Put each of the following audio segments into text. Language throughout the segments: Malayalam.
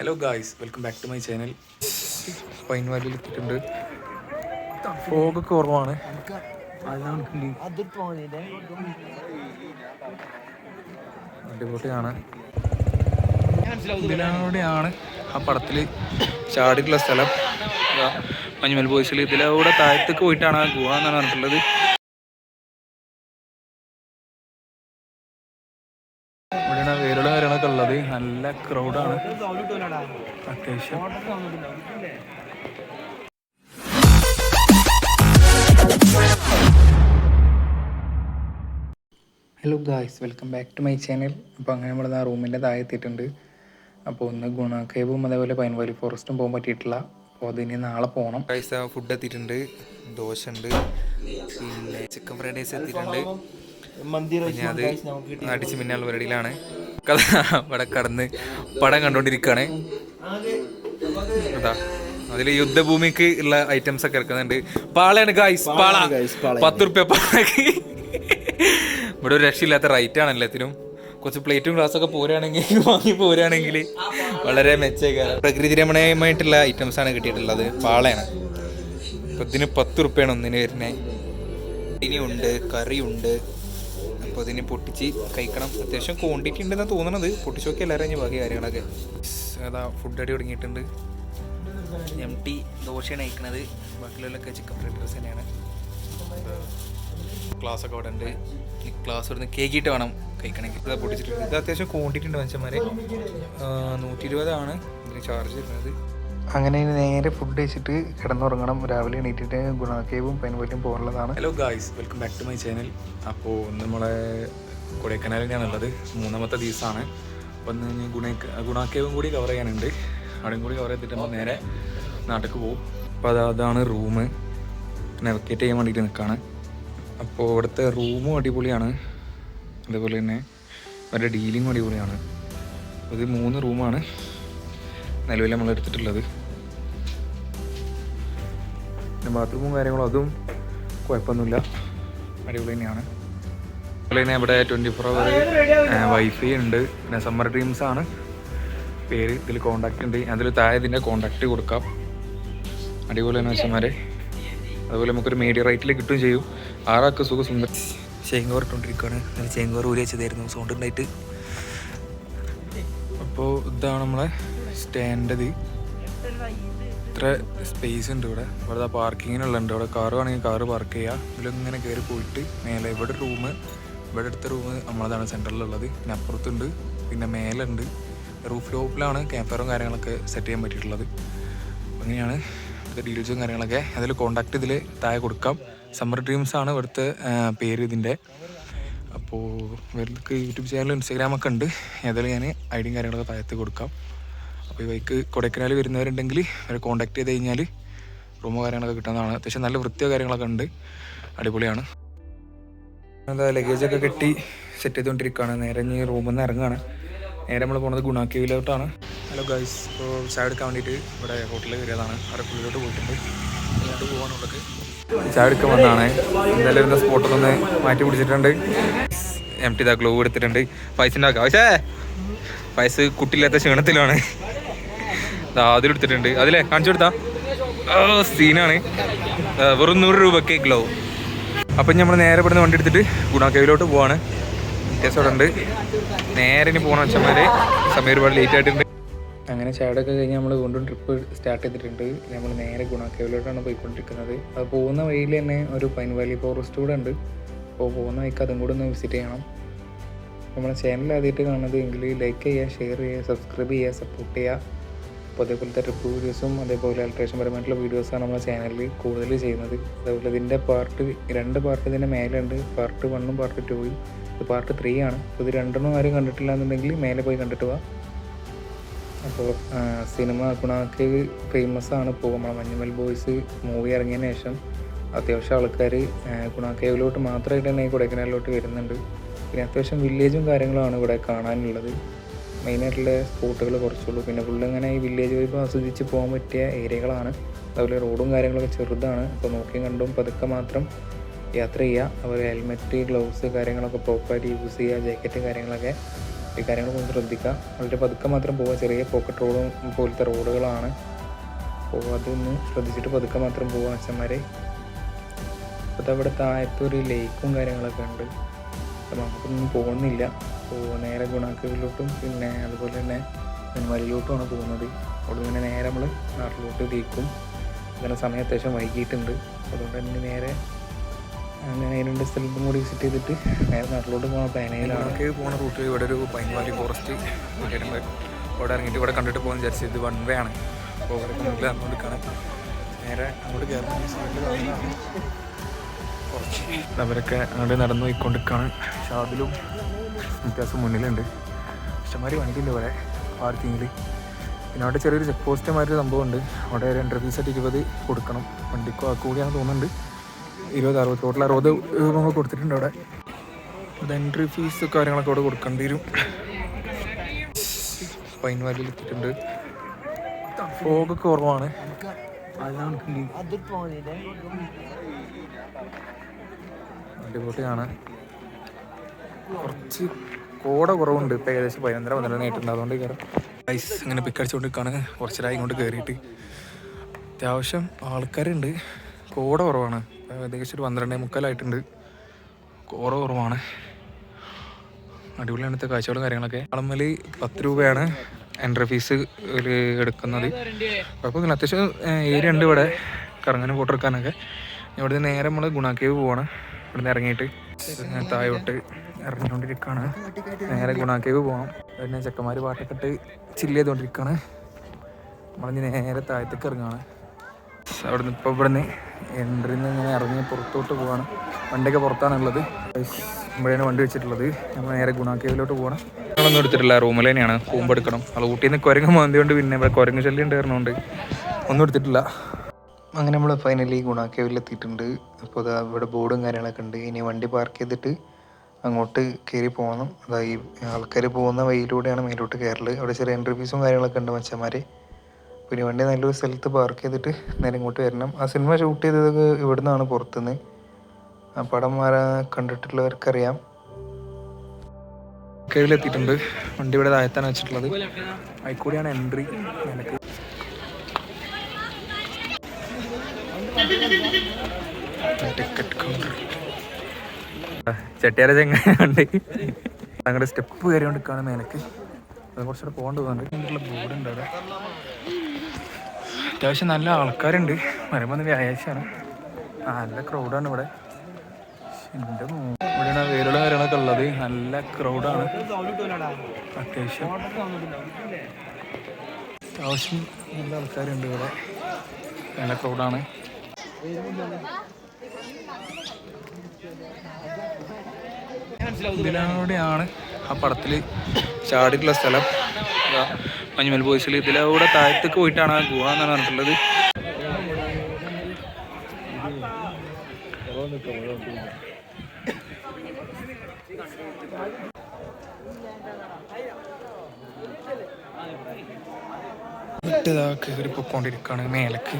Hello guys welcome back to my channel pine വാലിയിൽ എത്തിയിട്ടുണ്ട് ഫോഗൊക്കെ കുറവാണ്. അടിപൊളിയാണ്. ഇതിലൂടെയാണ് ആ പടത്തിൽ ചാടിയിട്ടുള്ള സ്ഥലം. മഞ്ഞുമൽ ബോയ്സിൽ ഇതിലൂടെ താഴത്തേക്ക് പോയിട്ടാണ് ആ ഗുഹ എന്നാണ് പറഞ്ഞിട്ടുള്ളത്. ക്രൗഡാണ് അത്യാവശ്യം. Hello guys welcome back to my channel അപ്പോൾ അങ്ങനെ നമ്മൾ ആ റൂമിന്റെ താഴെ എത്തിയിട്ടുണ്ട് അപ്പോൾ ഒന്ന് ഗുണ കേവും അതേപോലെ പൈൻവാലി ഫോറസ്റ്റും പോകാൻ പറ്റിയിട്ടില്ല. അപ്പോൾ അതിന് നാളെ പോകണം ഗൈസ് ഫുഡ് എത്തിയിട്ടുണ്ട്. ദോശ ഉണ്ട്. പിന്നെ ചിക്കൻ ഫ്രൈഡ് റൈസ് എത്തിയിട്ടുണ്ട്. പിന്നെ അത് അടിച്ച് മിന്നാൾ പരിപാടിയിലാണ്. കഥ ഇവിടെ കടന്ന് പടം കണ്ടോണ്ടിരിക്കുകയാണ് അതാ അതിൽ യുദ്ധഭൂമിക്ക് ഉള്ള ഐറ്റംസ് ഒക്കെ ഇറക്കുന്നുണ്ട്. പാളയാണ് ഗായ്സ് പാള. പത്ത് റുപ്യ പാളക്ക്. ഇവിടെ ഒരു രക്ഷയില്ലാത്ത റൈറ്റ് ആണ് എല്ലാത്തിനും. കുറച്ച് പ്ലേറ്റും ഗ്ലാസ് ഒക്കെ പോരാണെങ്കിൽ വാങ്ങി പോരാണെങ്കിൽ വളരെ മെച്ചേക്കാരം പ്രകൃതി രമണീയമായിട്ടുള്ള ഐറ്റംസ് ആണ് കിട്ടിയിട്ടുള്ളത്. പാളയാണ്. അപ്പം ഇതിന് പത്ത് റുപ്യാണ് ഒന്നിന് വരുന്നത് ഇനിയുണ്ട് കറിയുണ്ട്. അപ്പോൾ ഇതിനെ പൊട്ടിച്ച് കഴിക്കണം. അത്യാവശ്യം ക്വാണ്ടിറ്റി ഉണ്ടെന്ന് തോന്നണത്. പൊട്ടിച്ച് നോക്കി എല്ലാവരും കഴിഞ്ഞ് ബാക്കി കാര്യങ്ങളൊക്കെ. അതാ ഫുഡ് അടി തുടങ്ങിയിട്ടുണ്ട്. എം ടി ദോശയാണ് കഴിക്കണത്. ബാക്കിയുള്ളതൊക്കെ ചിക്കൻ ഫ്രൈഡ് റൈസ് തന്നെയാണ് ക്ലാസ് ഒക്കെ അവിടെ ഉണ്ട് ഈ ക്ലാസ് ഇവിടുന്ന് കേക്കിയിട്ട് വേണം കഴിക്കണമെങ്കിൽ. ഇത് പൊട്ടിച്ചിട്ടുണ്ട്. ഇത് അത്യാവശ്യം ക്വാണ്ടിറ്റി ഉണ്ട് മനുഷ്യന്മാരെ. നൂറ്റി ഇരുപതാണ് ഇതിന് ചാർജ് വരുന്നത്. അങ്ങനെ നേരെ ഫുഡ് കഴിച്ചിട്ട് കിടന്നുറങ്ങണം. രാവിലെ എണീറ്റിട്ട് ഗുണാക്കേവും പൈൻവല്ലും പോകാനുള്ളതാണ്. Hello guys welcome back to my channel അപ്പോൾ നമ്മളെ കൊടൈക്കനാലിനാണുള്ളത് മൂന്നാമത്തെ ദിവസമാണ്. അപ്പം ഗുണ ഗുണാക്കേവും കൂടി കവർ ചെയ്യാനുണ്ട്. അവിടെയും കൂടി കവർ ചെയ്തിട്ട് നമ്മൾ നേരെ നാട്ടിലേക്ക് പോകും. അപ്പോൾ അത് അതാണ് റൂം നെവക്കേറ്റ് ചെയ്യാൻ വേണ്ടിയിട്ട് നിൽക്കുകയാണ് അപ്പോൾ ഇവിടുത്തെ റൂമും അടിപൊളിയാണ്. അതുപോലെ തന്നെ അവരുടെ ഡീലിങ്ങും അടിപൊളിയാണ്. ഇത് മൂന്ന് റൂമാണ് നിലവിൽ നമ്മൾ എടുത്തിട്ടുള്ളത് പിന്നെ ബാത്റൂമും കാര്യങ്ങളും അതും കുഴപ്പമൊന്നുമില്ല. അടിപൊളി തന്നെയാണ്. അതുപോലെ തന്നെ ഇവിടെ ട്വന്റി ഫോർ അവർ വൈഫൈ ഉണ്ട്. പിന്നെ സമ്മർ ഡ്രീംസ് ആണ്. പേര് ഇതിൽ കോണ്ടാക്ട് ഉണ്ട്. അതിൽ താഴെ ഇതിന്റെ കോണ്ടാക്ട് കൊടുക്കാം. അടിപൊളി തന്നെ വെച്ചാൽ അതുപോലെ നമുക്കൊരു മീഡിയ റൈറ്റിൽ കിട്ടുകയും ചെയ്യും. ആറാൾക്ക് സുഖ സുന്ദർ ചേങ്കോർ ഇട്ടുകൊണ്ടിരിക്കുകയാണ് അതിൽ ചേങ്കോർ ഊരി വെച്ചതായിരുന്നു. സൗണ്ട് ഉണ്ടായിട്ട്. അപ്പോൾ ഇതാണ് നമ്മളെ സ്റ്റാൻഡത് ഇത്ര സ്പേസ് ഉണ്ട് ഇവിടെ. ഇവിടെ പാർക്കിങ്ങിനുള്ളുണ്ട് ഇവിടെ കാർ വേണമെങ്കിൽ കാറ് പാർക്ക് ചെയ്യുക ഇതിലിങ്ങനെ കയറി പോയിട്ട് മേലെ ഇവിടെ റൂം ഇവിടെ അടുത്ത റൂം നമ്മളതാണ് സെന്ററിലുള്ളത് പിന്നെ അപ്പുറത്തുണ്ട് പിന്നെ മേലെ ഉണ്ട് റൂഫ് ടോപ്പിലാണ് ക്യാമ്പറും കാര്യങ്ങളൊക്കെ സെറ്റ് ചെയ്യാൻ പറ്റിയിട്ടുള്ളത്. അങ്ങനെയാണ് ഇവിടുത്തെ ഡീറ്റെയിൽസും കാര്യങ്ങളൊക്കെ. അതിൽ കോണ്ടാക്ട് ഇതിൽ താഴെ കൊടുക്കാം. സമ്മർ ഡ്രീംസ് ആണ് ഇവിടുത്തെ പേര് ഇതിന്റെ അപ്പോൾ ഇവർക്ക് യൂട്യൂബ് ചാനലും ഇൻസ്റ്റാഗ്രാമൊക്കെ ഉണ്ട്. ഏതായാലും ഞാൻ ഐഡിയും കാര്യങ്ങളൊക്കെ താഴത്ത് കൊടുക്കാം. അപ്പോൾ ഈ ബൈക്ക് കൊടൈക്കനാൽ വരുന്നവരുണ്ടെങ്കിൽ അവരെ കോൺടാക്ട് ചെയ്ത് കഴിഞ്ഞാൽ റൂമോ കാര്യങ്ങളൊക്കെ കിട്ടുന്നതാണ്. അത്യാവശ്യം നല്ല വൃത്തിയോ കാര്യങ്ങളൊക്കെ ഉണ്ട്. അടിപൊളിയാണ്. എന്താ ലഗേജൊക്കെ കെട്ടി സെറ്റ് ചെയ്തുകൊണ്ടിരിക്കുകയാണ് നേരെ ഇനി റൂമിൽ നിന്ന് ഇറങ്ങുകയാണ് നേരെ നമ്മൾ പോകുന്നത് ഗുണാക്കേവിലോട്ടാണ് ഹലോ ഗൈസ് ഇപ്പോൾ ചായ എടുക്കാൻ വേണ്ടിയിട്ട് ഇവിടെ ഹോട്ടലിൽ കയറിയതാണ് അവിടെ പുള്ളിലോട്ട് പോയിട്ടുണ്ട്. പോകാനുള്ളത് ചായ എടുക്കാൻ വന്നതാണ്. എന്തായാലും ഇരുന്ന സ്പോട്ടൊക്കെ ഒന്ന് മാറ്റി പിടിച്ചിട്ടുണ്ട്. എം ടി ഇതാ ഗ്ലൂ എടുത്തിട്ടുണ്ട്. പൈസ ഉണ്ടാക്കാം. പക്ഷേ പൈസ കുട്ടിയില്ലാത്ത ക്ഷീണത്തിലാണ്. ദാ അതിലെടുത്തിട്ടുണ്ട്. അതിലേ കാണിച്ചു കൊടുത്താ സീനാണ്. വെറും നൂറ് രൂപയ്ക്ക് ഗ്ലൗ. അപ്പം നമ്മൾ നേരെ ഇവിടുന്ന് വണ്ടി എടുത്തിട്ട് ഗുണാക്കേവിലോട്ട് പോവാണ്. വ്യത്യാസം അവിടെ ഉണ്ട്. നേരെ ഇനി പോകണം അച്ഛന്മാരെ സമയം ഒരുപാട് ലേറ്റ് ആയിട്ടുണ്ട്. അങ്ങനെ ചാടൊക്കെ കഴിഞ്ഞ് നമ്മൾ വീണ്ടും ട്രിപ്പ് സ്റ്റാർട്ട് ചെയ്തിട്ടുണ്ട്. നമ്മൾ നേരെ ഗുണാക്കേവിലോട്ടാണ് പോയിക്കൊണ്ടിരിക്കുന്നത്. അത് പോകുന്ന വഴിയിൽ തന്നെ ഒരു പൈൻ വാലി ഫോറസ്റ്റ് കൂടെ ഉണ്ട്. അപ്പോൾ പോകുന്ന വഴിക്ക് അതും കൂടെ ഒന്ന് വിസിറ്റ് ചെയ്യണം. നമ്മളെ ചാനൽ ആദ്യമായിട്ട് കാണുന്നത് എങ്കിൽ ലൈക്ക് ചെയ്യുക ഷെയർ ചെയ്യുക സബ്സ്ക്രൈബ് ചെയ്യുക സപ്പോർട്ട് ചെയ്യുക. അപ്പോൾ അതേപോലത്തെ ട്രിപ്പ് വീഡിയോസും അതേപോലെ അൾട്രേഷൻ പരമായിട്ടുള്ള വീഡിയോസാണ് നമ്മുടെ ചാനലിൽ കൂടുതൽ ചെയ്യുന്നത്. അതേപോലെ ഇതിന്റെ പാർട്ട് രണ്ട് പാർട്ട് ഇതിന്റെ മേലുണ്ട് പാർട്ട് വണ്ണും പാർട്ട് ടൂയും ഇത് പാർട്ട് ത്രീ ആണ്. അപ്പോൾ ഇത് രണ്ടെണ്ണം ആരും കണ്ടിട്ടില്ല എന്നുണ്ടെങ്കിൽ മേലെ പോയി കണ്ടിട്ട് പോവാം അപ്പോൾ സിനിമ ഗുണാക്ക് ഫേമസ് ആണ്. ഇപ്പോൾ നമ്മളെ മഞ്ഞുമൽ ബോയ്സ് മൂവി ഇറങ്ങിയതിന് ശേഷം അത്യാവശ്യം ആൾക്കാർ ഗുണാക്കേവിലോട്ട് മാത്രമായിട്ട് തന്നെ കൊടൈക്കനാലിലോട്ട് വരുന്നുണ്ട്. പിന്നെ അത്യാവശ്യം വില്ലേജും കാര്യങ്ങളുമാണ് ഇവിടെ കാണാനുള്ളത്. മെയിനായിട്ടുള്ള സ്പോട്ടുകൾ കുറച്ചുള്ളൂ. പിന്നെ ഫുള്ള് ഇങ്ങനെ ഈ വില്ലേജ് വൈബ് ആസ്വദിച്ച് പോകാൻ പറ്റിയ ഏരിയകളാണ്. അതുപോലെ റോഡും കാര്യങ്ങളൊക്കെ ചെറുതാണ്. അപ്പോൾ നോക്കിയും കണ്ടും പതുക്കെ മാത്രം യാത്ര ചെയ്യുക അതുപോലെ ഹെൽമെറ്റ് ഗ്ലൗസ് കാര്യങ്ങളൊക്കെ പ്രോപ്പറായിട്ട് യൂസ് ചെയ്യുക ജാക്കറ്റ് കാര്യങ്ങളൊക്കെ ഈ കാര്യങ്ങളൊക്കെ ഒന്ന് ശ്രദ്ധിക്കുക വളരെ പതുക്കെ മാത്രം പോവുക ചെറിയ പോക്കറ്റ് റോഡും പോലത്തെ റോഡുകളാണ് അപ്പോൾ അതൊന്ന് ശ്രദ്ധിച്ചിട്ട് പതുക്കെ മാത്രം പോവുക അച്ഛന്മാരെ. അപ്പോൾ അവിടെ താഴത്തൊരു ലേക്കും കാര്യങ്ങളൊക്കെ ഉണ്ട്. അപ്പോൾ നമുക്കൊന്നും പോകുന്നില്ല അപ്പോൾ നേരെ ഗുണാക്കയിലോട്ടും പിന്നെ അതുപോലെ തന്നെ നെന്മാലിയിലോട്ടുമാണ് പോകുന്നത്. അവിടെ നിന്ന് നേരെ നമ്മൾ നാട്ടിലോട്ട് തിരിക്കും. അങ്ങനെ സമയം അത്യാവശ്യം വൈകിട്ടുണ്ട് അതുകൊണ്ട് തന്നെ നേരെ അങ്ങനെ രണ്ട് സ്ഥലത്തും കൂടി വിസിറ്റ് ചെയ്തിട്ട് നേരെ നാട്ടിലോട്ട് പോകുന്ന പ്ലാനയിലാണ് പോകുന്ന റൂട്ട് ഇവിടെ ഒരു പൈൻവാലി ഫോറസ്റ്റ് അവിടെ ഇറങ്ങിയിട്ട് ഇവിടെ കണ്ടിട്ട് പോകുന്ന വിചാരിച്ചത് ഇത് വൺ വേ ആണ്. അപ്പോൾ ഇവിടെ അങ്ങോട്ട് കാണാം നേരെ അങ്ങോട്ട് കയറുന്ന കുറച്ച് അവരൊക്കെ അങ്ങോട്ട് നടന്നു പോയിക്കൊണ്ടിരിക്കുകയാണ് ഷാദിലും വ്യത്യാസം മുന്നിലുണ്ട്. ഇഷ്ടംമാതിരി വണ്ടിയുണ്ട് ഇവിടെ പാർക്കിങ്ങിൽ പിന്നെ അവിടെ ചെറിയൊരു ചെക്ക് പോസ്റ്റ് മാതിരി സംഭവം ഉണ്ട് അവിടെ ഒരു എൻട്രി ഫീസ് ആയിട്ട് ഇരുപത് കൊടുക്കണം. വണ്ടിക്കോ ആ കൂടിയാണെന്ന് തോന്നുന്നുണ്ട്. ഇരുപത് അറുപത് ടോട്ടൽ അറുപത് രൂപ കൊടുത്തിട്ടുണ്ട് അവിടെ. അത് എൻട്രി ഫീസ് കാര്യങ്ങളൊക്കെ അവിടെ കൊടുക്കേണ്ടി വരും. പൈൻ വാലിയിൽ എത്തിയിട്ടുണ്ട്. ഫോഗൊക്കെ കുറവാണ്. അടിപൊളിയാണ്. കുറച്ച് കോട കുറവുണ്ട്. ഇപ്പം ഏകദേശം പതിനൊന്നര പന്ത്രണ്ട് ആയിട്ടുണ്ട് അതുകൊണ്ട് കയറാം ഐസ് ഇങ്ങനെ പിക്കടിച്ചുകൊണ്ട് പിക്കടിച്ചുകൊണ്ടിരിക്കുകയാണ് കുറച്ചരായി ഇങ്ങോട്ട് കയറിയിട്ട് അത്യാവശ്യം ആൾക്കാരുണ്ട്. കോട കുറവാണ്. ഏകദേശം ഒരു പന്ത്രണ്ടേ മുക്കാലായിട്ടുണ്ട്. കോട കുറവാണ്. അടിപൊളിയാണ് ഇത്തെ കാഴ്ചകളും കാര്യങ്ങളൊക്കെ. അളമ്മൽ പത്ത് രൂപയാണ് എൻട്രി ഫീസ് ഒരു എടുക്കുന്നത്. കുഴപ്പമൊന്നുമില്ല. അത്യാവശ്യം ഏരിയ ഉണ്ട് ഇവിടെ. കറങ്ങാനും ഫോട്ടോ എടുക്കാനൊക്കെ. ഇവിടെ നേരെ നമ്മൾ ഗുണാക്കേവ് പോവാണ്. ഇവിടെ നിന്ന് ഇറങ്ങിയിട്ട് താഴോട്ട് ഇറങ്ങിക്കൊണ്ടിരിക്കുകയാണ് നേരെ ഗുണാക്കേവ് പോകാം പിന്നെ ചെക്കന്മാർ പാട്ടൊക്കെ ഇട്ട് ചില്ല് ചെയ്തുകൊണ്ടിരിക്കുകയാണ് നമ്മളിനി നേരെ താഴത്തേക്ക് ഇറങ്ങുകയാണ് അവിടെ നിന്ന് ഇപ്പോൾ ഇവിടെ നിന്ന് എൻട്രിയിൽ നിന്ന് ഇങ്ങനെ ഇറങ്ങി പുറത്തോട്ട് പോവാണ്. വണ്ടിയൊക്കെ പുറത്താണുള്ളത് ഇവിടെയാണ് വണ്ടി വെച്ചിട്ടുള്ളത്. നമ്മൾ നേരെ ഗുണാക്കേവിലോട്ട് പോകണം ഞങ്ങളൊന്നും എടുത്തിട്ടില്ല. റൂമിൽ തന്നെയാണ്. പോകുമ്പോൾ എടുക്കണം. അത് ഊട്ടിയിൽ നിന്ന് കുരങ്ങ് മാന്തിയോണ്ട് പിന്നെ ഇവിടെ കുരങ്ങ് ശല്യം ഉണ്ടായിരുന്നോണ്ട് ഒന്നും എടുത്തിട്ടില്ല. അങ്ങനെ നമ്മൾ ഫൈനലി ഗുണാക്കേവിൽ എത്തിയിട്ടുണ്ട് അപ്പോൾ ഇവിടെ ബോർഡും കാര്യങ്ങളൊക്കെ ഉണ്ട്. ഇനി വണ്ടി പാർക്ക് ചെയ്തിട്ട് അങ്ങോട്ട് കയറി പോകണം. അതായത് ഈ ആൾക്കാർ പോകുന്ന വഴിയിലൂടെയാണ് മേലോട്ട് കയറൽ. അവിടെ ചെറിയ എൻട്രി ഫീസും കാര്യങ്ങളൊക്കെ ഉണ്ട് മച്ചന്മാർ പിന്നെ വണ്ടി നല്ലൊരു സ്ഥലത്ത് പാർക്ക് ചെയ്തിട്ട് നേരെ ഇങ്ങോട്ട് വരണം. ആ സിനിമ ഷൂട്ട് ചെയ്തത് ഇവിടുന്നാണ് പുറത്തുനിന്ന് ആ പടം ആരാ കണ്ടിട്ടുള്ളവർക്കറിയാം. കീഴിലെത്തിയിട്ടുണ്ട് വണ്ടി ഇവിടെ താഴത്താണ് വെച്ചിട്ടുള്ളത്. അതിൽക്കൂടിയാണ് എൻട്രി എനിക്ക് ടിക്കറ്റ് കൗണ്ടർ ചെട്ടിയാര ചെങ്ങാണ്ട് ഞങ്ങളുടെ സ്റ്റെപ്പ് കയറിക്കൊണ്ടിരിക്കുകയാണ് മേലേക്ക്. അത് കുറച്ചുകൂടെ പോകേണ്ടി പോകുന്നുണ്ട് ബോർഡ് ഉണ്ട് അവിടെ. അത്യാവശ്യം നല്ല ആൾക്കാരുണ്ട്. വരുമ്പോൾ വ്യാഴാഴ്ചയാണ് നല്ല ക്രൗഡാണ് ഇവിടെ. എന്റെ ഇവിടെയാണ് വേരുള്ള കാര്യങ്ങളൊക്കെ ഉള്ളത്. നല്ല ക്രൗഡാണ് അത്യാവശ്യം. അത്യാവശ്യം നല്ല ആൾക്കാരുണ്ട് ഇവിടെ. നല്ല ക്രൗഡാണ് ഇതിലൂടെയാണ് ആ പടത്തിൽ ചാടിയിട്ടുള്ള സ്ഥലം. മഞ്ഞുമൽ ബോയ്സിൽ ഇതിലൂടെ താഴത്തേക്ക് പോയിട്ടാണ് ആ ഗുഹ എന്നാണ് പറഞ്ഞിട്ടുള്ളത്. ഇട്ടതാ കയറി പൊക്കോണ്ടിരിക്കുകയാണ് മേലേക്ക്.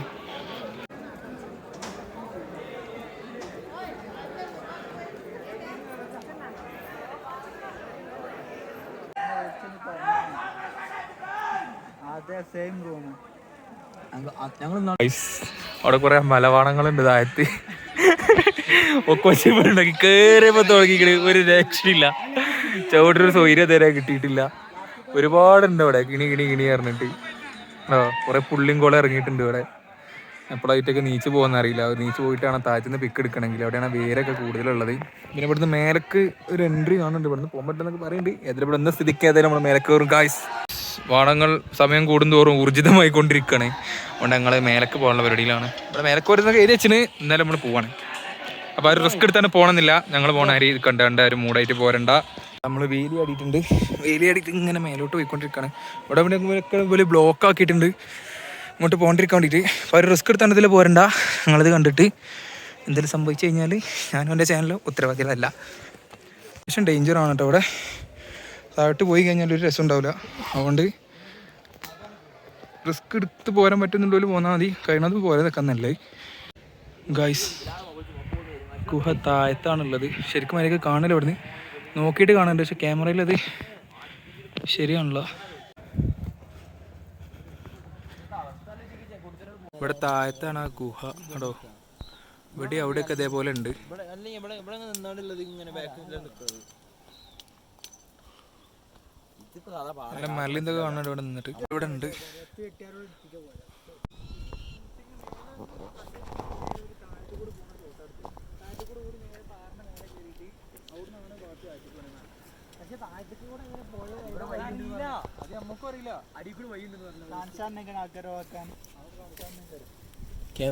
അവിടെ കുറെ മലവാണങ്ങളുണ്ട് താഴത്ത് ഒക്കെ വെച്ചുണ്ടാക്കി കേറിയപ്പോ തുടങ്ങിക്കണ്. ഒരു രക്ഷയില്ല. ചവിട്ടൊരു സൗകര്യം തരാൻ കിട്ടിയിട്ടില്ല. ഒരുപാടുണ്ട് അവിടെ കിണി കിണി കിണി പറഞ്ഞിട്ട്. ആ കുറെ പുള്ളിയും കോളം ഇറങ്ങിയിട്ടുണ്ട് ഇവിടെ. എപ്പോഴായിട്ടൊക്കെ നീച്ച് പോകാൻ അറിയില്ല. നീച്ച് പോയിട്ടാണ് താഴത്തുനിന്ന് പിക്ക് എടുക്കണമെങ്കിൽ അവിടെയാണ് വേരൊക്കെ കൂടുതലുള്ളത്. പിന്നെ ഇവിടുന്ന് മേലക്ക് ഒരു എൻട്രി കാണുന്നുണ്ട്. ഇവിടുന്ന് പോകാൻ പറ്റുന്നൊക്കെ പറയുന്നുണ്ട്. എതിരെ ഇവിടെ സ്ഥിതിക്ക് ഏതായാലും നമ്മൾ മേലക്ക് കയറും ഗായ്സ് വാണങ്ങൾ സമയം കൂടുന്തോറും ഊർജിതമായി കൊണ്ടിരിക്കുകയാണ് അതുകൊണ്ട് ഞങ്ങൾ മേലക്ക് പോകാനുള്ള പരിപാടിയിലാണ്. ഇവിടെ മേലക്ക് വരുന്ന ഏരിയ വെച്ചിന് ഇന്നലെ നമ്മൾ പോവാണ്. അപ്പോൾ ആ ഒരു റിസ്ക് എടുത്താണ് പോകണമെന്നില്ല ഞങ്ങൾ പോകണ ആര് കണ്ട കണ്ട ആരും മൂടായിട്ട് പോരണ്ട. നമ്മൾ വേലി ആടിയിട്ടുണ്ട്. വേലി ആടിയിട്ട് ഇങ്ങനെ മേലോട്ട് പോയിക്കൊണ്ടിരിക്കുകയാണ് ഇവിടെ ഇവിടെ വലിയ ബ്ലോക്ക് ആക്കിയിട്ടുണ്ട്. ഇങ്ങോട്ട് പോകണ്ടിരിക്കാൻ വേണ്ടിയിട്ട്. അപ്പോൾ ഒരു റിസ്ക് എടുത്താണ് ഇതിൽ പോരണ്ട. ഞങ്ങളിത് കണ്ടിട്ട് എന്തെങ്കിലും സംഭവിച്ചു കഴിഞ്ഞാൽ ഞാനും എന്റെ ചാനൽ ഉത്തരവാദികളല്ല. പക്ഷേ ഡേഞ്ചറാണ് കേട്ടോ ഇവിടെ. താഴോട്ട് പോയി കഴിഞ്ഞാൽ ഒരു രസം ഉണ്ടാവില്ല. അതുകൊണ്ട് റിസ്ക് എടുത്ത് പോരാൻ പറ്റുന്നുണ്ടോ പോന്നാൽ മതി. കഴിയണത് പോരെ നിൽക്കുന്നല്ലേ ഗൈസ് ഗുഹ താഴത്താണുള്ളത്. ശരിക്കും അതിലേക്ക് കാണില്ല ഇവിടുന്ന്. നോക്കിയിട്ട് കാണുന്നുണ്ട് പക്ഷെ ക്യാമറയിൽ അത് ശരിയാണല്ലോ. ഇവിടെ താഴത്താണ് ആ ഗുഹ. കേട്ടോ ഇവിടെ അവിടെയൊക്കെ അതേപോലെ ഉണ്ട് ഇവിടെ അല്ലെങ്കിൽ ഇവിടെ ഇവിടെ നിന്നാണുള്ളത് ഇങ്ങനെ ബാക്കിൽ നിൽക്കുന്നത് ഇതിപ്പോ സാധാ പാട നല്ല മലിന്തൊക്കെ കാണുന്നുണ്ട് ഇവിടെ നിന്നിട്ട്. ഇവിടെ ഉണ്ട്.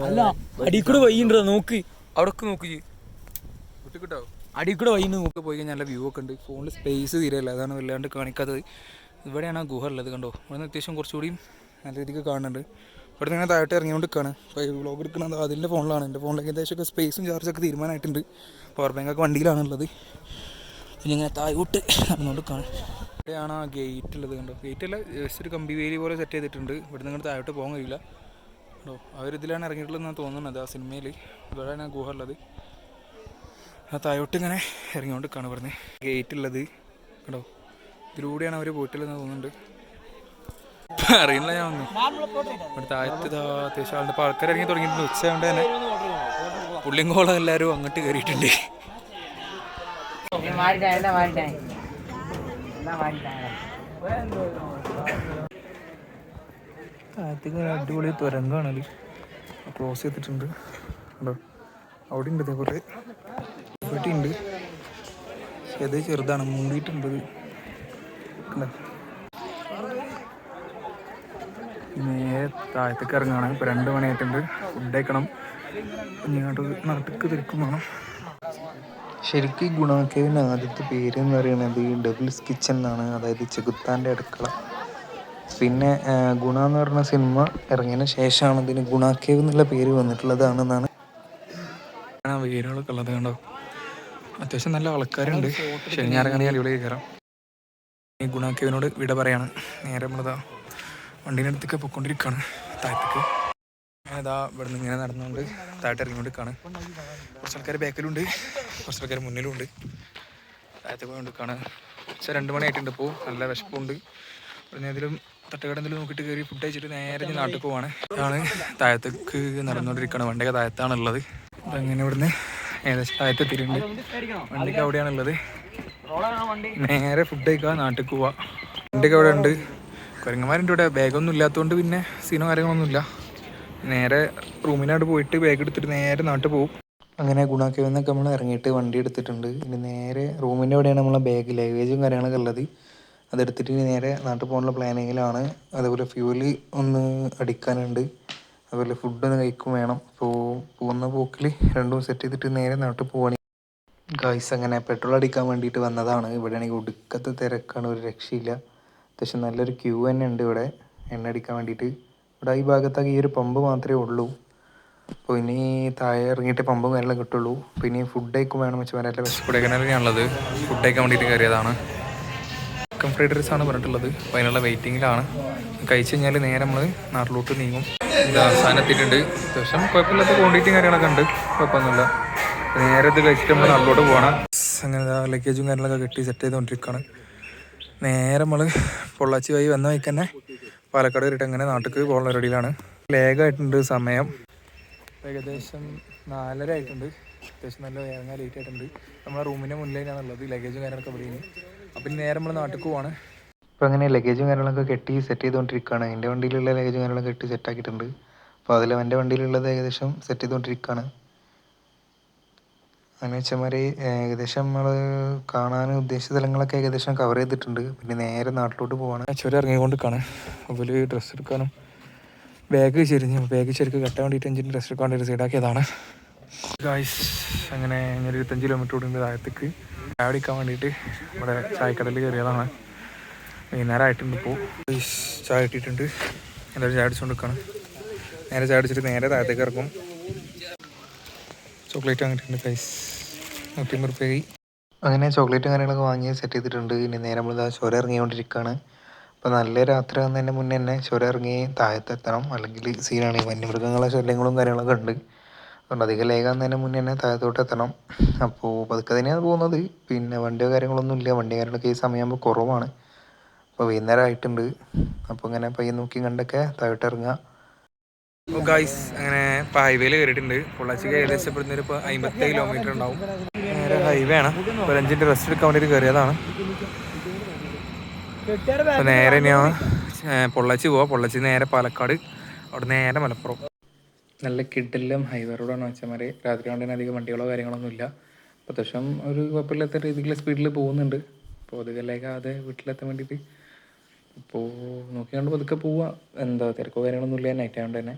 അല്ല അടിക്കൂടെ വൈകിണ്ടോ നോക്ക്. അവിടൊക്കെ നോക്കി. കിട്ടോ അടിക്കൂടെ വൈന്ന് നോക്കി പോയി കഴിഞ്ഞാൽ നല്ല വ്യൂ ഒക്കെ ഉണ്ട്. ഫോണിൽ സ്പേസ് തീരല്ല അതാണ് വല്ലാണ്ട് കാണിക്കാത്തത്. ഇവിടെയാണ് ആ ഗുഹ ഉള്ളത് കണ്ടോ? ഇവിടെ നിന്ന് അത്യാവശ്യം കുറച്ചുകൂടി നല്ല രീതിക്ക് കാണുന്നുണ്ട്. ഇവിടെ നിന്ന് താഴോട്ട് ഇറങ്ങിക്കൊണ്ട് നിൽക്കുകയാണ് അപ്പോൾ ഈ വ്ളോഗ് എടുക്കുന്നത് അതിന്റെ ഫോണിലാണ് എന്റെ ഫോണിലേക്ക് ഏകദേശമൊക്കെ സ്പേസും ചാർജൊക്കെ തീരുമാനമായിട്ടുണ്ട്. പവർ ബാങ്കൊക്കെ വണ്ടിയിലാണുള്ളത് പിന്നെ ഇങ്ങനെ താഴോട്ട് നടന്നുകൊണ്ട് കാണാം ഇവിടെയാണ് ആ ഗേറ്റ് ഉള്ളത് കണ്ടോ? ഗേറ്റ് അല്ല ജസ്റ്റ് ഒരു കമ്പി വേലി പോലെ സെറ്റ് ചെയ്തിട്ടുണ്ട്. ഇവിടെ നിന്ന് താഴോട്ട് പോകാൻ കഴിയില്ല. കേട്ടോ അവരിതിലാണ് ഇറങ്ങിയിട്ടുള്ളതെന്നാണ് തോന്നുന്നത് ആ സിനിമയിൽ ഇവിടെയാണ് ഗുഹ ഉള്ളത്. ആ താഴോട്ട് ഇങ്ങനെ ഇറങ്ങിക്കൊണ്ട് ഗേറ്റ് ഉള്ളത് കേട്ടോ ഇതിലൂടെയാണ് അവർ പോയിട്ടുള്ളതെന്ന് തോന്നുന്നുണ്ട്. അറിയില്ല ഞാൻ ഇവിടെ താഴത്ത് അത്യാവശ്യം ആളുടെ ഇപ്പോൾ ആൾക്കാർ ഇറങ്ങി തുടങ്ങിയിട്ടുണ്ട്. ഉച്ചയാണ്ട് തന്നെ പുള്ളിങ്കോളം എല്ലാവരും അങ്ങോട്ട് കയറിയിട്ടുണ്ട് അടിപൊളി തുരങ്കാണത് ക്ലോസ് ചെയ്തിട്ടുണ്ട്. അവിടെ ഉണ്ട് ഇതേപോലെ. ഇവിടെ ഉണ്ട് പക്ഷെ അത് ചെറുതാണ് മൂടിയിട്ടുണ്ട്? നേരെ താഴത്തേക്ക് ഇറങ്ങുകയാണ് ഇപ്പം രണ്ട് മണിയായിട്ടുണ്ട്. ഫുഡ് കഴിക്കണം. ഇങ്ങോട്ട് നാട്ടിലേക്ക് തിരിക്കും വേണം. ശരിക്കും ഗുണാക്കേവിന്റെ ആദ്യത്തെ പേര് എന്ന് പറയുന്നത് ഡബിൾസ് കിച്ചൺ എന്നാണ്. അതായത് ചെകുത്താന്റെ അടുക്കള. പിന്നെ ഗുണ എന്ന് പറഞ്ഞ സിനിമ ഇറങ്ങിയതിന് ശേഷമാണ് ഇതിന് ഗുണാക്കേവ് എന്നുള്ള പേര് വന്നിട്ടുള്ളതാണെന്നാണ്. വേരുകളൊക്കെ ഉള്ളത് കണ്ടോ? അത്യാവശ്യം നല്ല ആൾക്കാരുണ്ട്. ശനിയാറങ്ങനെ ഞായറാണെങ്കിൽ അടിപൊളി കയറാം ഈ ഗുണാക്കേവിനോട് വിട പറയാണ്. നേരെ നമ്മളിതാ വണ്ടീന്റെ അടുത്തൊക്കെ പൊയ്ക്കൊണ്ടിരിക്കുകയാണ് താഴത്തേക്ക്. ഇതാ ഇവിടെ നിന്ന് ഇങ്ങനെ നടന്നുകൊണ്ട് താഴത്തെ ഇറങ്ങിക്കൊണ്ടിരിക്കുകയാണ് കുറച്ച് ആൾക്കാർ ബാക്കിലുണ്ട്. കുറച്ച് ആൾക്കാർ മുന്നിലും ഉണ്ട് താഴത്തേക്ക് പോയിക്കൊണ്ടിരിക്കുകയാണ് പക്ഷേ രണ്ട് മണിയായിട്ടുണ്ട് ഇപ്പോൾ നല്ല വിശപ്പുണ്ട്. പിന്നെ ഇതിലും തട്ടുകടന്തിലും നോക്കിയിട്ട് കയറി ഫുഡ് കഴിച്ചിട്ട് നേരെ ഞാൻ നാട്ടിൽ പോവാണ്. ഇതാണ് താഴത്തേക്ക് നടന്നുകൊണ്ടിരിക്കുകയാണ് വണ്ടിയൊക്കെ താഴത്താണുള്ളത്. അപ്പം അങ്ങനെ ഇവിടുന്ന് ഏകദേശം താഴത്തെത്തിയിട്ടുണ്ട് വണ്ടിക്ക് അവിടെയാണുള്ളത്. നേരെ ഫുഡ് കഴിക്കുക നാട്ടിൽ പോവാ. വണ്ടിക്ക് അവിടെ ഉണ്ട് കുരങ്ങന്മാരുണ്ട് ഇവിടെ. ബാഗൊന്നും ഇല്ലാത്തതുകൊണ്ട് പിന്നെ സീനോ കാര്യങ്ങളൊന്നുമില്ല. നേരെ റൂമിനോട് പോയിട്ട് ബാഗ് എടുത്തിട്ട് നേരെ നാട്ടിൽ പോകും അങ്ങനെ ഗുണാക്കി വന്നൊക്കെ നമ്മൾ ഇറങ്ങിയിട്ട് വണ്ടി എടുത്തിട്ടുണ്ട്. ഇനി നേരെ റൂമിന്റെ അവിടെയാണ് നമ്മളെ ബാഗ് ലഗേജും കാര്യങ്ങളൊക്കെ ഉള്ളത്. അതെടുത്തിട്ട് ഇനി നേരെ നാട്ടിൽ പോകാനുള്ള പ്ലാനിങ്ങിലാണ് അതേപോലെ ഫ്യൂൽ ഒന്ന് അടിക്കാനുണ്ട്. അതുപോലെ ഫുഡ് കഴിക്കും വേണം. അപ്പോൾ പോകുന്ന പോക്കിൽ രണ്ടും സെറ്റ് ചെയ്തിട്ട് നേരെ നാട്ടിൽ പോവാണ്. ഗായ്സ് അങ്ങനെ പെട്രോൾ അടിക്കാൻ വേണ്ടിയിട്ട് വന്നതാണ്. ഇവിടെ ആണെങ്കിൽ ഒടുക്കത്തെ തിരക്കാണ് ഒരു രക്ഷയില്ല. അത്യാവശ്യം നല്ലൊരു ക്യൂ തന്നെ ഉണ്ട് ഇവിടെ. എണ്ണ അടിക്കാൻ വേണ്ടിയിട്ട്. ഇവിടെ ഈ ഭാഗത്താക്കി ഈ ഒരു പമ്പ് മാത്രമേ ഉള്ളൂ. അപ്പോൾ ഇനി താഴെ ഇറങ്ങിയിട്ട് പമ്പും കാര്യങ്ങളും കിട്ടുള്ളൂ. ഇനി ഫുഡ് കഴിക്കും വേണം വെച്ച് വരാൻ കൊടൈക്കനാലിലാണുള്ളത് ഫുഡ് കഴിക്കാൻ വേണ്ടിയിട്ട് കയറിയതാണ്. ചിക്കൻ ഫ്രൈഡ് റൈസ് ആണ് പറഞ്ഞിട്ടുള്ളത്. അപ്പോൾ അതിനുള്ള വെയിറ്റിങ്ങിലാണ് കഴിച്ച് കഴിഞ്ഞാൽ നേരെ നമ്മൾ നാട്ടിലോട്ട് നീങ്ങും. അവസാനം എത്തിയിട്ടുണ്ട് അത്യാവശ്യം കുഴപ്പമില്ലാത്ത ക്വാണ്ടിറ്റിയും കാര്യങ്ങളൊക്കെ ഉണ്ട്. കുഴപ്പമൊന്നുമില്ല. നേരെ ഇത് കഴിച്ചിട്ട് നമ്മൾ പോകണം അങ്ങനെ ലഗേജും കാര്യങ്ങളൊക്കെ കെട്ടി സെറ്റ് ചെയ്തുകൊണ്ടിരിക്കുകയാണ്. നേരെ നമ്മൾ പൊള്ളാച്ചി വഴി വന്ന വഴിക്ക് തന്നെ പാലക്കാട് കയറിയിട്ട് അങ്ങനെ നാട്ടിലേക്ക് പോകുന്ന റെഡിയിലാണ്. ലേഗായിട്ടുണ്ട് സമയം. ഏകദേശം നാലര ആയിട്ടുണ്ട്. അത്യാവശ്യം നല്ല ഇറങ്ങാൻ ലേറ്റ് ആയിട്ടുണ്ട്. നമ്മളെ റൂമിന്റെ മുന്നിലേക്കാണുള്ളത് ലഗേജും കാര്യങ്ങളൊക്കെ ഇവിടെ അപ്പം നേരെ നമ്മൾ നാട്ടിൽ പോവാണ്. അപ്പോൾ അങ്ങനെ ലഗേജും കാര്യങ്ങളൊക്കെ കെട്ടി സെറ്റ് ചെയ്തുകൊണ്ടിരിക്കുകയാണ് എന്റെ വണ്ടിയിലുള്ള ലഗേജും കാര്യങ്ങളൊക്കെ കെട്ടി സെറ്റ് ആക്കിയിട്ടുണ്ട്. അപ്പോൾ അതിൽ എന്റെ വണ്ടിയിലുള്ളത് ഏകദേശം സെറ്റ് ചെയ്തുകൊണ്ടിരിക്കുകയാണ് അങ്ങനെ വെച്ചമാര് ഏകദേശം നമ്മൾ കാണാൻ ഉദ്ദേശിച്ച സ്ഥലങ്ങളൊക്കെ ഏകദേശം കവർ ചെയ്തിട്ടുണ്ട്. പിന്നെ നേരെ നാട്ടിലോട്ട് പോവാണ്. ചുരം ഇറങ്ങിക്കൊണ്ടിരിക്കുകയാണ് അപ്പോൾ ഡ്രസ്സ് എടുക്കാനും ബാഗ് ചെരിഞ്ഞു. ബാഗ് ചെരുക്ക് കെട്ടാൻ വേണ്ടിയിട്ട് എഞ്ചിൻ ഡ്രസ്സ് എടുക്കാൻ വേണ്ടി സൈഡാക്കിയതാണ് ഗായ്സ് അങ്ങനെ ഞാൻ ഇരുപത്തഞ്ച് കിലോമീറ്റർ ഓടുന്ന താഴത്തേക്ക്. ചായ കുടിക്കാൻ വേണ്ടിയിട്ട് ഇവിടെ ചായക്കടയിൽ കയറിയതാണ് വൈകുന്നേരം ആയിട്ടുണ്ട് ഇപ്പോൾ ചായ ഇട്ടിട്ടുണ്ട് എല്ലാവരും ചായ അടിച്ചുകൊണ്ടിരിക്കുകയാണ് നേരെ ചായ അടിച്ചിട്ട് നേരെ താഴത്തേക്ക് ഇറക്കും ചോക്ലേറ്റ് വാങ്ങിയിട്ടുണ്ട് പൈസ നൂറ്റി അമ്പത് റുപ്യ അങ്ങനെ ചോക്ലേറ്റും കാര്യങ്ങളൊക്കെ വാങ്ങി സെറ്റ് ചെയ്തിട്ടുണ്ട്. ഇനി നേരെ നമ്മൾ ചുര ഇറങ്ങിക്കൊണ്ടിരിക്കുകയാണ് അപ്പോൾ നല്ല രാത്രി വന്നതിന്റെ മുന്നേ തന്നെ ചുരം ഇറങ്ങി താഴത്തെത്തണം അല്ലെങ്കിൽ സീനാണ് ഈ വന്യമൃഗങ്ങളെ ശല്യങ്ങളും കാര്യങ്ങളൊക്കെ ഉണ്ട്. അതുകൊണ്ട് അധികം ലേഖാകുന്നതിന് മുന്നേ തന്നെ താഴത്തോട്ട് എത്തണം. അപ്പോൾ പതുക്കെ തന്നെയാണ് പോകുന്നത്. പിന്നെ വണ്ടിയോ കാര്യങ്ങളൊന്നും ഇല്ല വണ്ടി കാര്യങ്ങളൊക്കെ ഈ സമയമാകുമ്പോൾ കുറവാണ്. അപ്പോൾ വൈകുന്നേരം ആയിട്ടുണ്ട് അപ്പോൾ ഇങ്ങനെ പയ്യെ നോക്കി കണ്ടൊക്കെ താഴോട്ട് ഇറങ്ങുക അപ്പോൾ ഗൈസ് അങ്ങനെ ഇപ്പോൾ ഹൈവേയിൽ കയറിയിട്ടുണ്ട് പൊള്ളാച്ചിക്ക് ഏകദേശം ഇവിടുന്ന് ഒരു ഇപ്പോൾ അമ്പത്തേഴ് കിലോമീറ്റർ ഉണ്ടാവും. നേരെ ഹൈവേ ആണ്. ഒരു അഞ്ചിന്റെ റെസ്റ്റ് എടുക്കാൻ വേണ്ടിയിട്ട് കയറിയതാണ് അപ്പോൾ നേരെ ഞാൻ പൊള്ളാച്ചി പോവാം. പൊള്ളാച്ചി നേരെ പാലക്കാട്. അവിടെ നേരെ മലപ്പുറം. നല്ല കിഡിലും ഹൈവേ റോഡാണ് വെച്ചാൽ രാത്രി കൊണ്ടിന് അധികം വണ്ടികളോ കാര്യങ്ങളൊന്നും ഇല്ല. അത്യാവശ്യം ഒരു കുഴപ്പമില്ലാത്ത രീതിയിൽ സ്പീഡിൽ പോകുന്നുണ്ട്. അപ്പോൾ അതുകല്ലേക്കാതെ വീട്ടിലെത്താൻ വേണ്ടിയിട്ട് ഇപ്പോൾ നോക്കിയാണ്ട് പതുക്കെ പോവുക എന്താ തിരക്കോ കാര്യങ്ങളൊന്നും ഇല്ല. നൈറ്റ് ആയതുകൊണ്ട് തന്നെ.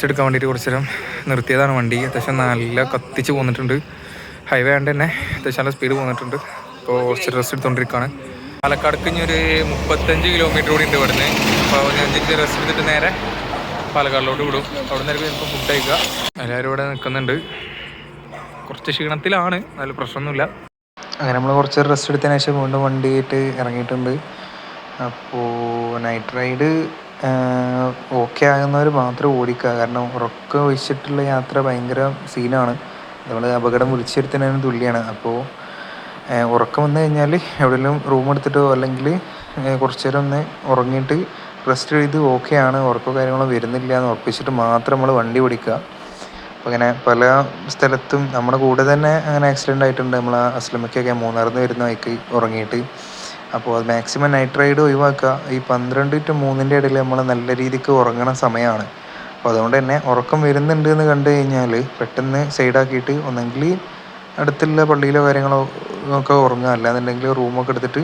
റെസ്റ്റ് എടുക്കാൻ വേണ്ടിയിട്ട് കുറച്ച് നേരം നിർത്തിയതാണ് വണ്ടി. അത്യാവശ്യം നല്ല കത്തിച്ച് പോന്നിട്ടുണ്ട്. ഹൈവേ ആണ്ട് തന്നെ അത്യാവശ്യം നല്ല സ്പീഡ് പോന്നിട്ടുണ്ട്. അപ്പോൾ കുറച്ച് റെസ്റ്റ് എടുത്തുകൊണ്ടിരിക്കുകയാണ് പാലക്കാട് ഇനി ഒരു മുപ്പത്തഞ്ച് കിലോമീറ്റർ കൂടി ഉണ്ട് ഇവിടുന്ന്. അപ്പോൾ ഞാൻ അഞ്ച് റെസ്റ്റ് എടുത്തിട്ട് നേരെ പാലക്കാടിലോട്ട് വിടും. അവിടെ നിന്ന് ചിലപ്പോൾ ഫുഡ് കഴിക്കുക. എല്ലാവരും ഇവിടെ നിൽക്കുന്നുണ്ട്. കുറച്ച് ക്ഷീണത്തിലാണ്. നല്ല പ്രശ്നമൊന്നുമില്ല. അങ്ങനെ നമ്മൾ കുറച്ച് റെസ്റ്റ് എടുത്തതിന് ശേഷം വീണ്ടും വണ്ടിയിട്ട് ഇറങ്ങിയിട്ടുണ്ട്. അപ്പോൾ നൈറ്റ് റൈഡ് ഓക്കെ ആകുന്നവർ മാത്രം ഓടിക്കുക. കാരണം ഉറക്കം ഒഴിച്ചിട്ടുള്ള യാത്ര ഭയങ്കര സീനാണ് നമ്മൾ അപകടം വിളിച്ചു വരുത്തുന്നതിന് തുല്യമാണ് അപ്പോൾ ഉറക്കം വന്നു കഴിഞ്ഞാൽ എവിടെയെങ്കിലും റൂം എടുത്തിട്ടോ അല്ലെങ്കിൽ കുറച്ചു നേരം ഒന്ന് ഉറങ്ങിയിട്ട് റെസ്റ്റ് ചെയ്ത് ഓക്കെ ആണ്. ഉറക്കോ കാര്യങ്ങളോ വരുന്നില്ല എന്ന് ഉറപ്പിച്ചിട്ട് മാത്രം നമ്മൾ വണ്ടി ഓടിക്കുക. അപ്പോൾ അങ്ങനെ പല സ്ഥലത്തും നമ്മുടെ കൂടെ തന്നെ അങ്ങനെ ആക്സിഡന്റ് ആയിട്ടുണ്ട്. നമ്മൾ അസ്ലമയ്ക്കൊക്കെ മൂന്നാറിൽ നിന്ന് വരുന്ന വഴിക്ക് ഉറങ്ങിയിട്ട്. അപ്പോൾ മാക്സിമം നൈറ്റ് റൈഡ് ഒഴിവാക്കുക. ഈ പന്ത്രണ്ട് ടു മൂന്നിന്റെ ഇടയിൽ നമ്മൾ നല്ല രീതിക്ക് ഉറങ്ങണ സമയമാണ് അപ്പോൾ അതുകൊണ്ട് തന്നെ ഉറക്കം വരുന്നുണ്ട് എന്ന് കണ്ടു കഴിഞ്ഞാൽ പെട്ടെന്ന് സൈഡാക്കിയിട്ട് ഒന്നെങ്കിൽ അടുത്തുള്ള പള്ളിയിലോ കാര്യങ്ങളോ ഒക്കെ ഉറങ്ങുക. അല്ലാന്നുണ്ടെങ്കിൽ റൂമൊക്കെ എടുത്തിട്ട്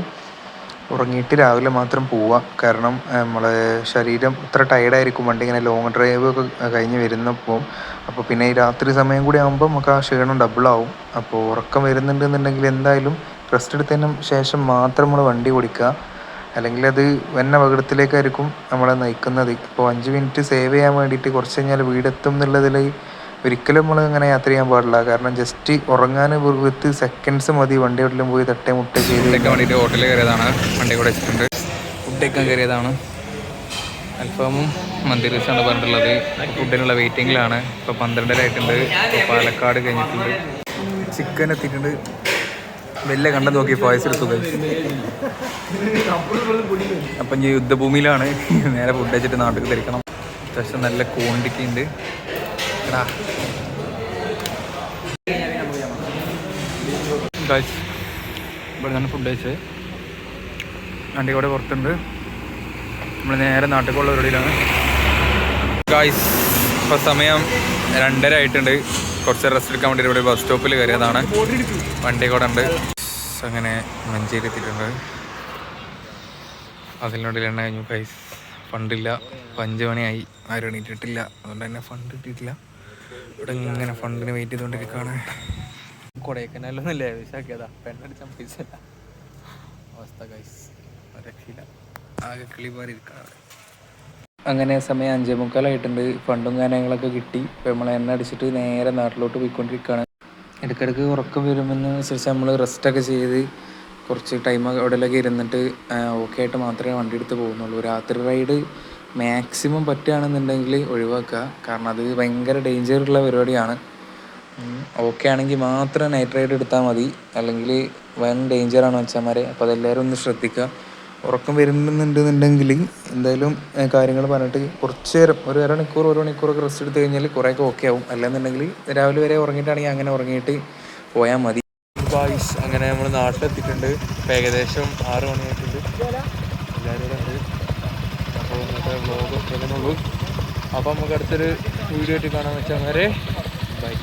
ഉറങ്ങിയിട്ട് രാവിലെ മാത്രം പോവുക. കാരണം നമ്മളെ ശരീരം ഇത്ര ടയർഡായിരിക്കും വണ്ടി ഇങ്ങനെ ലോങ് ഡ്രൈവ് ഒക്കെ കഴിഞ്ഞ് വരുന്നപ്പോൾ അപ്പോൾ പിന്നെ ഈ രാത്രി സമയം കൂടി ആകുമ്പോൾ നമുക്ക് ആ ക്ഷീണം ഡബിളാവും അപ്പോൾ ഉറക്കം വരുന്നുണ്ടെന്നുണ്ടെങ്കിൽ എന്തായാലും റെസ്റ്റ് എടുത്തതിന് ശേഷം മാത്രം നമ്മൾ വണ്ടി ഓടിക്കുക. അല്ലെങ്കിൽ അത് വന്ന അപകടത്തിലേക്കായിരിക്കും നമ്മളെ നയിക്കുന്നത്. ഇപ്പോൾ അഞ്ച് മിനിറ്റ് സേവ് ചെയ്യാൻ വേണ്ടിയിട്ട് കുറച്ച് കഴിഞ്ഞാൽ വീടെത്തും എന്നുള്ളതിൽ ഒരിക്കലും നമ്മൾ അങ്ങനെ യാത്ര ചെയ്യാൻ പാടില്ല. കാരണം ജസ്റ്റ് ഉറങ്ങാൻ വിത്ത് സെക്കൻഡ്സ് മതി. വണ്ടി എവിടെയും പോയി തട്ടേ മുട്ട ചെയ്ത് വേണ്ടിയിട്ട് ഹോട്ടലിൽ കയറിയതാണ്. വണ്ടി കൂടെ വെച്ചിട്ടുണ്ട് ഫുഡ് കഴിക്കാൻ കയറിയതാണ്. അൽഫാമും മന്തി റീസാണ് പറഞ്ഞിട്ടുള്ളത്. ഫുഡിനുള്ള വെയിറ്റിങ്ങിലാണ് ഇപ്പോൾ പന്ത്രണ്ടര ആയിട്ടുണ്ട്. ഇപ്പോൾ പാലക്കാട് കഴിഞ്ഞിട്ടുണ്ട്. ചിക്കൻ എത്തിയിട്ടുണ്ട്. വലിയ കണ്ട നോക്കി എടുത്തു guys. അപ്പം ഇനി യുദ്ധഭൂമിയിലാണ്. നേരെ ഫുഡ് വെച്ചിട്ട് നാട്ടിൽ തിരിക്കണം. അത്യാവശ്യം നല്ല ക്വാണ്ടിറ്റി ഉണ്ട്. എടാ. ഇവിടെ നിന്ന് ഫുഡ് കഴിച്ചത്. വണ്ടി കൂടെ പുറത്തുണ്ട്. നമ്മൾ നേരെ നാട്ടിലുള്ള പരിപാടിയിലാണ്. ഗായ്സ് ഇപ്പോൾ സമയം രണ്ടര ആയിട്ടുണ്ട്. കുറച്ച് റെസ്റ്റ് എടുക്കാൻ വേണ്ടി ഇവിടെ ബസ് സ്റ്റോപ്പിൽ കയറിയതാണ്. വണ്ടി കൂടെ ഉണ്ട്. അങ്ങനെ മഞ്ചേരി എത്തിയിട്ടുണ്ട് അതിനുള്ളിലെണ്ണ കഴിഞ്ഞു ഗൈസ് ഫണ്ടില്ല. ഇപ്പം അഞ്ച് മണിയായി. ആരും എണീറ്റിട്ടില്ല. അതുകൊണ്ട് തന്നെ ഫണ്ട് കിട്ടിയിട്ടില്ല. ഇവിടെ ഇങ്ങനെ ഫണ്ടിന് വെയിറ്റ് ചെയ്തുകൊണ്ടിരിക്കുകയാണ് കൊടൈക്കനാലൊന്നും ഇല്ലേ വിശാക്കിയതാ പെണ്ണടിച്ചാൽ പൈസ ഇല്ല അവസ്ഥ ഗൈസ് രക്ഷയില്ല ആകെ കിളി മാറി ഇരിക്കണം അങ്ങനെ സമയം അഞ്ചേ മുക്കാലായിട്ടുണ്ട്. ഫണ്ടും കാര്യങ്ങളൊക്കെ കിട്ടി. ഇപ്പം നമ്മൾ എണ്ണ അടിച്ചിട്ട് നേരെ നാട്ടിലോട്ട് പോയിക്കൊണ്ടിരിക്കുകയാണ് ഇടയ്ക്കിടയ്ക്ക് ഉറക്കം വരുമെന്നനുസരിച്ച് നമ്മൾ റെസ്റ്റൊക്കെ ചെയ്ത് കുറച്ച് ടൈം അവിടെയൊക്കെ ഇരുന്നിട്ട് ഓക്കെ ആയിട്ട് മാത്രമേ വണ്ടി എടുത്ത് പോകുന്നുള്ളൂ. രാത്രി റൈഡ് മാക്സിമം പറ്റുകയാണെന്നുണ്ടെങ്കിൽ ഒഴിവാക്കുക. കാരണം അത് ഭയങ്കര ഡേഞ്ചറുള്ള പരിപാടിയാണ്. ഓക്കെ ആണെങ്കിൽ മാത്രം നൈറ്റ് റൈഡ് എടുത്താൽ മതി. അല്ലെങ്കിൽ വൻ ഡേഞ്ചറാണ് വെച്ചാൽ അപ്പോൾ അതെല്ലാവരും ഒന്ന് ശ്രദ്ധിക്കുക. ഉറക്കം വരുന്നുണ്ടെന്നുണ്ടെങ്കിൽ എന്തായാലും കാര്യങ്ങൾ പറഞ്ഞിട്ട് കുറച്ച് നേരം ഒരു അരമണിക്കൂർ ഒരു മണിക്കൂറൊക്കെ റെസ്റ്റ് എടുത്ത് കഴിഞ്ഞാൽ കുറേയൊക്കെ ഓക്കെ ആവും. അല്ലെന്നുണ്ടെങ്കിൽ രാവിലെ വരെ ഉറങ്ങിയിട്ടാണെങ്കിൽ അങ്ങനെ ഉറങ്ങിയിട്ട് പോയാൽ മതി. ബായ്സ് അങ്ങനെ നമ്മൾ നാട്ടിലെത്തിയിട്ടുണ്ട്. ഏകദേശം ആറ് മണിയായിട്ടുണ്ട്. എല്ലാവരും അപ്പോൾ ഇന്നത്തെ വ്ലോഗ് വരുന്നുള്ളൂ അപ്പോൾ നമുക്ക് അടുത്തൊരു വീഡിയോ ആയിട്ട് കാണാൻ വെച്ചാൽ വരെ ബൈ